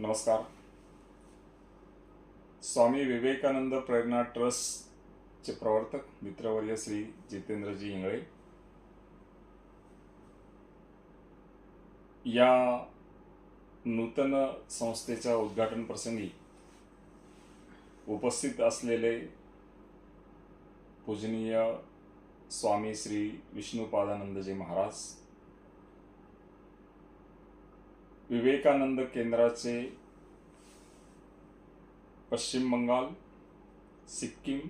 नमस्कार. स्वामी विवेकानंद प्रेरणा ट्रस्टचे प्रवर्तक मित्रवर्य श्री जितेंद्रजी इंगळे. या नूतन संस्थेच्या उद्घाटन प्रसंगी उपस्थित असलेले पूजनीय स्वामी श्री विष्णुपादानंदजी महाराज विवेकानंद केंद्राचे पश्चिम बंगाल सिक्कीम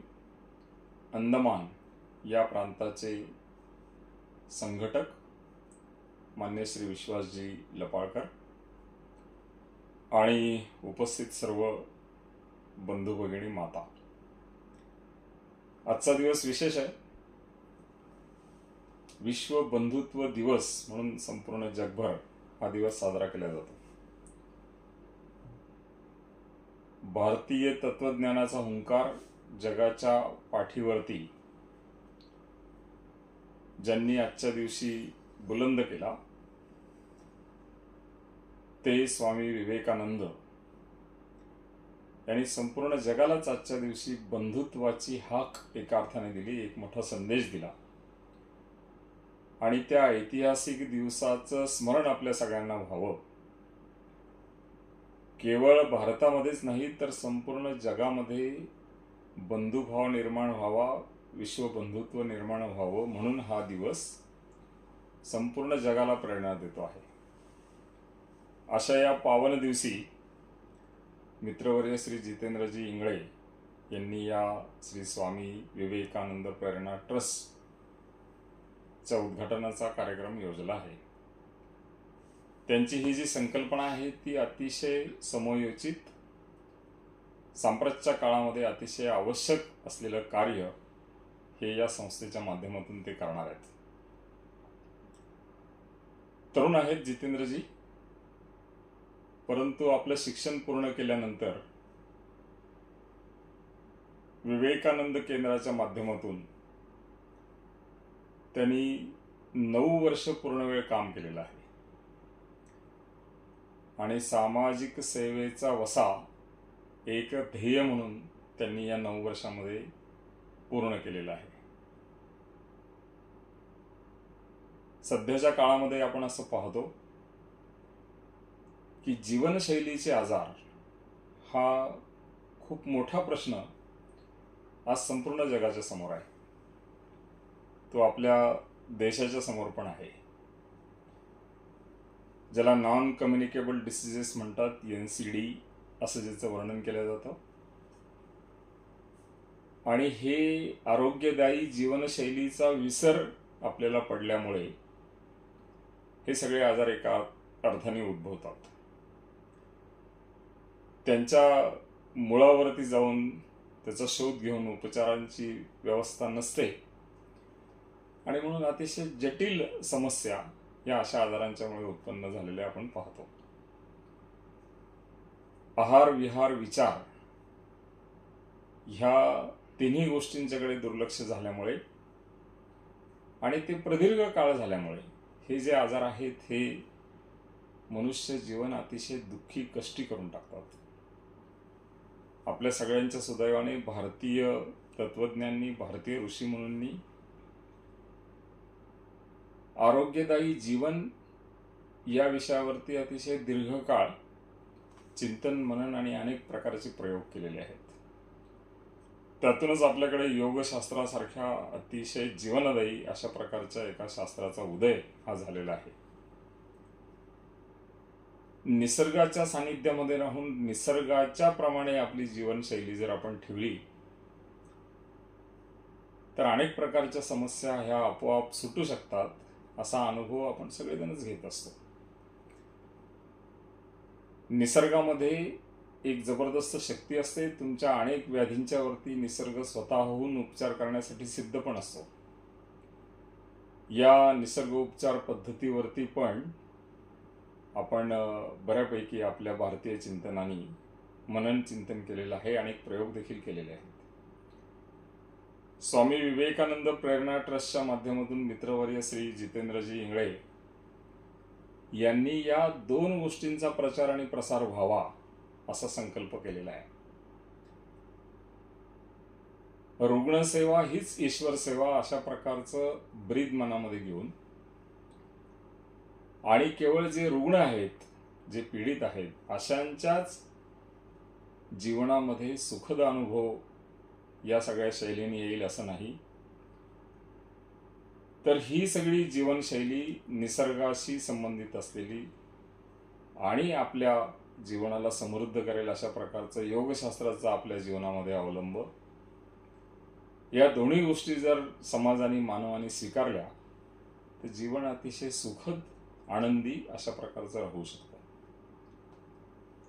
अंदमान या प्रांताचे संघटक मान्य श्री विश्वासजी लपाळकर आणि उपस्थित सर्व बंधू भगिनी माता. आजचा दिवस विशेष आहे. विश्व बंधुत्व दिवस म्हणून संपूर्ण जगभर हा दिवस साजरा केला जातो. भारतीय तत्वज्ञानाचा हुंकार जगाच्या पाठीवरती ज्यांनी आजच्या दिवशी बुलंद केला ते स्वामी विवेकानंद. यांनी संपूर्ण जगालाच आजच्या दिवशी बंधुत्वाची हाक एका अर्थाने दिली एक मोठा संदेश दिला. आणि त्या ऐतिहासिक दिवसाचं स्मरण आपल्या सगळ्यांना व्हावं. केवळ भारतामध्येच नाही तर संपूर्ण जगामध्ये बंधुभाव निर्माण व्हावा विश्वबंधुत्व निर्माण व्हावं म्हणून हा दिवस संपूर्ण जगाला प्रेरणा देतो आहे. अशा या पावन दिवशी मित्रवर्य श्री जितेंद्रजी इंगळे यांनी या श्री स्वामी विवेकानंद प्रेरणा ट्रस्ट चा उद्घाटनाचा कार्यक्रम योजला आहे. त्यांची ही जी संकल्पना आहे ती अतिशय समयोचित सांप्रतच्या काळामध्ये अतिशय आवश्यक असलेलं कार्य हे या संस्थेच्या माध्यमातून ते करणार आहेत. तरुण आहेत जितेंद्रजी. परंतु आपलं शिक्षण पूर्ण केल्यानंतर विवेकानंद केंद्राच्या माध्यमातून त्यांनी नऊ वर्ष पूर्ण वेळ काम केलेलं आहे. आणि सामाजिक सेवेचा वसा एक ध्येय म्हणून त्यांनी या नऊ वर्षामध्ये पूर्ण केलेला आहे. सध्याच्या काळामध्ये आपण असं पाहतो की जीवनशैलीचे आजार हा खूप मोठा प्रश्न आज संपूर्ण जगाच्या समोर आहे. तो आपल्या देशाच्या समोर पण आहे. ज्याला नॉन कम्युनिकेबल डिसिजेस म्हणतात एन सी डी असं ज्याचं वर्णन केलं जातं. आणि हे आरोग्यदायी जीवनशैलीचा विसर आपल्याला पडल्यामुळे हे सगळे आजार एका अर्थाने उद्भवतात. त्यांच्या मुळावरती जाऊन त्याचा शोध घेऊन उपचारांची व्यवस्था नसते आणि म्हणून अतिशय जटिल समस्या या अशा आजारांच्यामुळे उत्पन्न झालेल्या आपण पाहतो. आहार विहार विचार ह्या तिन्ही गोष्टींच्याकडे दुर्लक्ष झाल्यामुळे आणि ते प्रदीर्घ काळ झाल्यामुळे हे जे आजार आहेत हे मनुष्य जीवन अतिशय दुःखी कष्टी करून टाकतात. आपल्या सगळ्यांच्या सुदैवाने भारतीय तत्वज्ञांनी भारतीय ऋषी ऋषीमुनींनी आरोग्यदायी जीवन या विषयावरती अतिशय दीर्घकाळ चिंतन मनन आणि अनेक प्रकारचे प्रयोग केलेले आहेत. त्यातूनच आपल्याकडे योगशास्त्रासारख्या अतिशय जीवनदायी अशा प्रकारच्या एका शास्त्राचा उदय हा झालेला आहे. निसर्गाच्या सानिध्यामध्ये राहून निसर्गाच्या प्रमाणे आपली जीवनशैली जर आपण ठेवली तर अनेक प्रकारच्या समस्या ह्या आपोआप सुटू शकतात. असा अनुभव आपण सगळेजणच घेत असतो. निसर्गामध्ये एक जबरदस्त शक्ती असते. तुमच्या अनेक व्याधींच्या वरती निसर्ग स्वतःहून उपचार करण्यासाठी सिद्ध पण असतो. या निसर्ग उपचार पद्धतीवरती पण आपण बऱ्यापैकी आपल्या भारतीय चिंतनाने मनन चिंतन केलेलं आहे. अनेक प्रयोग देखील केलेले आहेत. स्वामी विवेकानंद प्रेरणा ट्रस्टच्या माध्यमातून मित्रवर्य श्री जितेंद्रजी इंगळे यांनी या दोन गोष्टींचा प्रचार आणि प्रसार व्हावा असा संकल्प केलेला आहे. रुग्णसेवा हीच ईश्वर सेवा अशा प्रकारचं ब्रीद मनामध्ये घेऊन आणि केवळ जे रुग्ण आहेत जे पीडित आहेत अशांच्याच जीवनामध्ये सुखद अनुभव या सगळ्या शैलीने येईल असं नाही. तर ही सगळी जीवनशैली निसर्गाशी संबंधित असलेली आणि आपल्या जीवनाला समृद्ध करेल अशा प्रकारचं योगशास्त्राचा आपल्या जीवनामध्ये अवलंब. या दोन्ही गोष्टी जर समाजाने मानवाने स्वीकारल्या तर जीवन अतिशय सुखद आनंदी अशा प्रकारचं राहू शकतं.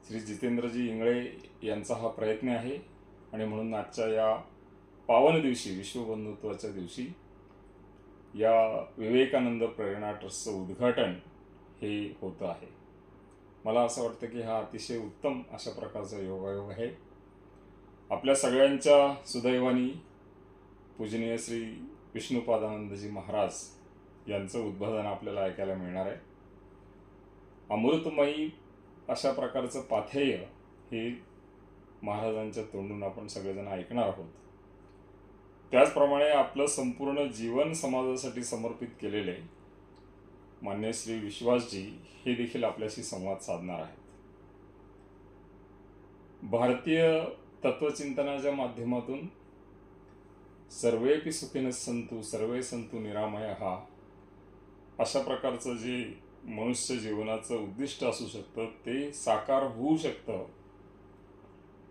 श्री जितेंद्रजी इंगळे यांचा हा प्रयत्न आहे. आणि म्हणून आजच्या या पावन दिवशी विश्वबंधुत्वाच्या दिवशी या विवेकानंद प्रेरणा ट्रस्टचं उद्घाटन हे होतं आहे. मला असं वाटतं की हा अतिशय उत्तम अशा प्रकारचा योगायोग आहे. आपल्या सगळ्यांच्या सुदैवानी पूजनीय श्री विष्णुपादानंदजी महाराज यांचं उद्बोधन आपल्याला ऐकायला मिळणार आहे. अमृतमयी अशा प्रकारचं पाथेय हे महाराजांच्या तोंडून आपण सगळेजण ऐकणार आहोत. त्याचप्रमाणे आपलं संपूर्ण जीवन समाजासाठी समर्पित केलेले मान्य श्री विश्वासजी हे देखील आपल्याशी संवाद साधणार आहेत. भारतीय तत्वचिंतनाच्या माध्यमातून सर्वेपी सुखीन संतू सर्वे संतू निरामय हा अशा प्रकारचं जे मनुष्य जीवनाचं उद्दिष्ट असू शकतं ते साकार होऊ शकतं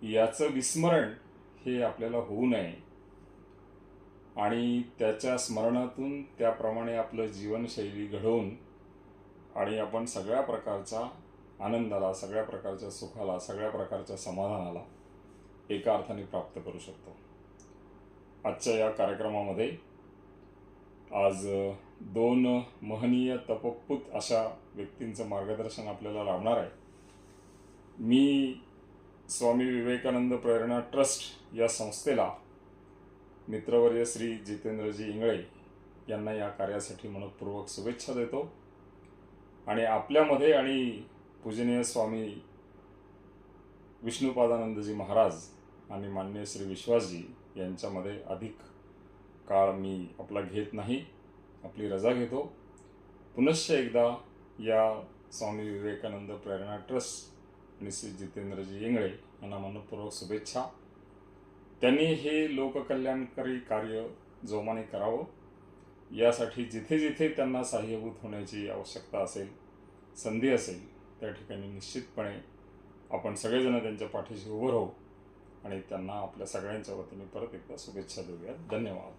याचं विस्मरण हे आपल्याला होऊ नये. आणि त्याच्या स्मरणातून त्याप्रमाणे आपलं जीवनशैली घडवून आणि आपण सगळ्या प्रकारचा आनंदाला सगळ्या प्रकारच्या सुखाला सगळ्या प्रकारच्या समाधानाला एका अर्थाने प्राप्त करू शकतो. आजच्या या कार्यक्रमामध्ये आज दोन महनीय तपपूत अशा व्यक्तींचं मार्गदर्शन आपल्याला लाभणार आहे. मी स्वामी विवेकानंद प्रेरणा ट्रस्ट या संस्थेला मित्रवर्य श्री जितेंद्रजी इंगळे यांना या कार्यासाठी मनपूर्वक शुभेच्छा देतो. आणि आपल्यामध्ये आणि पूजनीय स्वामी विष्णुपादानंदजी महाराज आणि मान्य श्री विश्वासजी यांच्यामध्ये अधिक काळ मी आपला घेत नाही आपली रजा घेतो. पुनश्च एकदा या स्वामी विवेकानंद प्रेरणा ट्रस्ट मिसेस जितेंद्रजी इंगळे यांना मनपूर्वक शुभेच्छा. त्यांनी हे लोककल्याणकारी कार्य जोमाने करावं. यासाठी जिथे जिथे त्यांना सहाय्यभूत होण्याची आवश्यकता असेल संधी असेल त्या ठिकाणी निश्चितपणे आपण सगळेजण त्यांच्या पाठीशी उभं राहू आणि त्यांना आपल्या सगळ्यांच्या वतीने परत एकदा शुभेच्छा देऊयात. धन्यवाद.